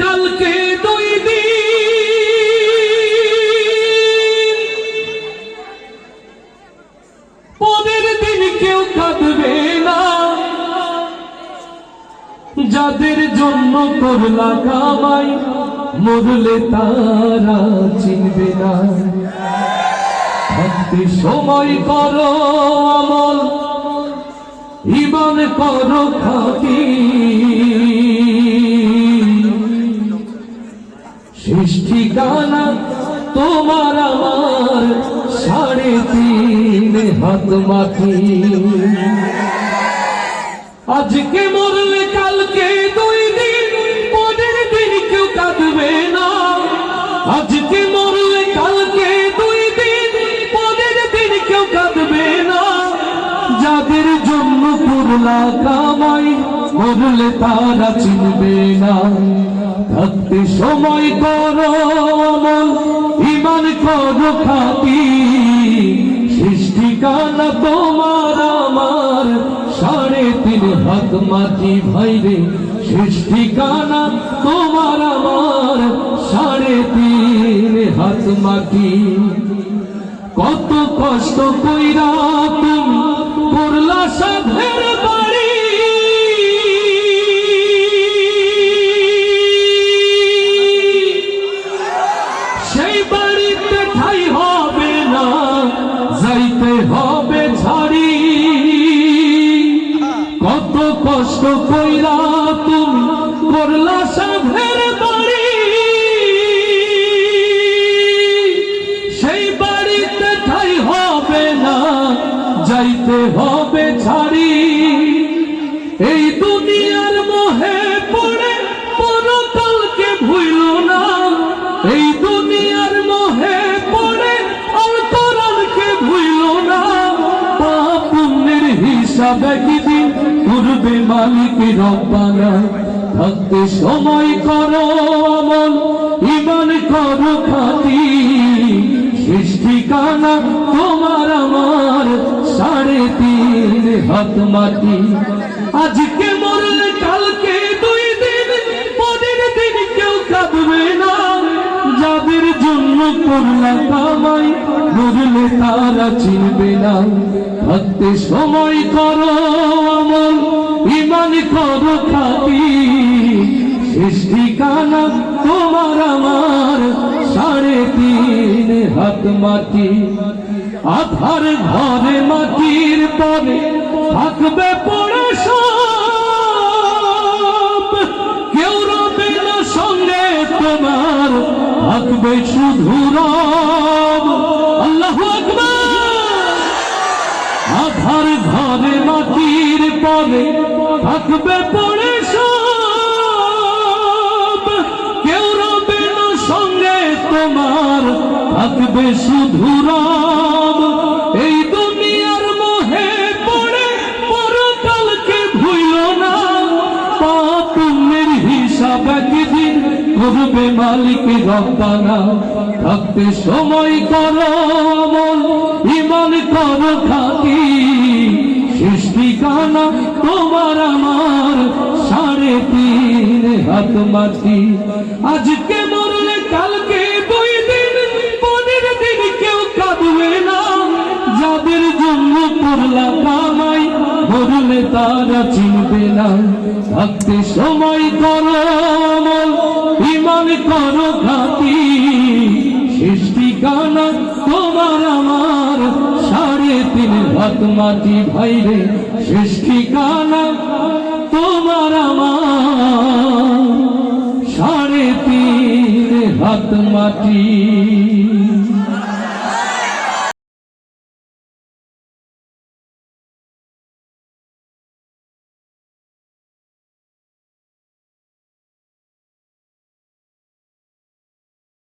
কালকে কেউ না। যাদের জন্য করলা কামাই মরলে তারা চিনবে না। ভক্তি সময় করো আমল ইমান করো খাতি সৃষ্টি গানা তোমার আমার সাড়ে তিন হাত মাটি। আজকে মরলে কালকে দুই দিন, পরের দিন কেউ কাঁদবে না। আজকে মরলে কালকে দুই দিন, পরের দিন কেউ কাঁদবে না। যাদের জন্য করলা কামাই, মরলে তারা চিনবে না। থাকতে সময় করো ইমান করো খাতি সৃষ্টি কানা তোমার আমার, সাড়ে তিন হাত মাটি ভাইরে সৃষ্টি কানা তোমার আমার, সাড়ে তিন হাত মাটি। কত কষ্ট কইরা তুমি করলা সাধের কইরা ঠাই হবে যাইতে হবে ছাড়ি। এই দুনিয়ার মোহে পড়ে, পরকালকে ভুইল না। এই দুনিয়ার মোহে পড়ে কোরআনকে ভুইল না। পাপ পুণ্যের হিসাব একদিন করবে মালিক রব্বানা, থাকতে সময় করো আমল ইমান করো খাতি সৃষ্টি কানা তোমার আমার, সাড়ে তিন হাত মাটি। আজকে মরলে জন্য করলা কামাই মরলে তারা চিনবে না। থাকতে সময় করো আমল ইমান করো খাতি সৃষ্টি কানা তোমার আমার, সাড়ে তিন হাত মাটি। আধার ঘরে মাটির পরে থাকবে পড়ে সব থাকবে শুধু রব আল্লাহ আধার ঘরে, মাটির পরে থাকবে পড়ে কেউ রবে না সঙ্গে তোমার, থাকবে শুধু রব করবে মালিক রব্বানা, থাকতে সময় করো আমল ইমান করো খাতি সৃষ্টি কানা তোমার আমার, সাড়ে তিন হাত মাটি। আজকে মরলে কালকে দুই দিন, পরের দিন কেউ কাঁদবে না। যাদের জন্য করলা কামাই তারা চিনবে না। থাকতে সময় করো আমল ইমান কর খাতি সৃষ্টি কানা তোমার আমার সাড়ে তিন ভাত মাটি ভাইরে সৃষ্টি কানা তোমার আমার সাড়ে তিন হাত মাটি।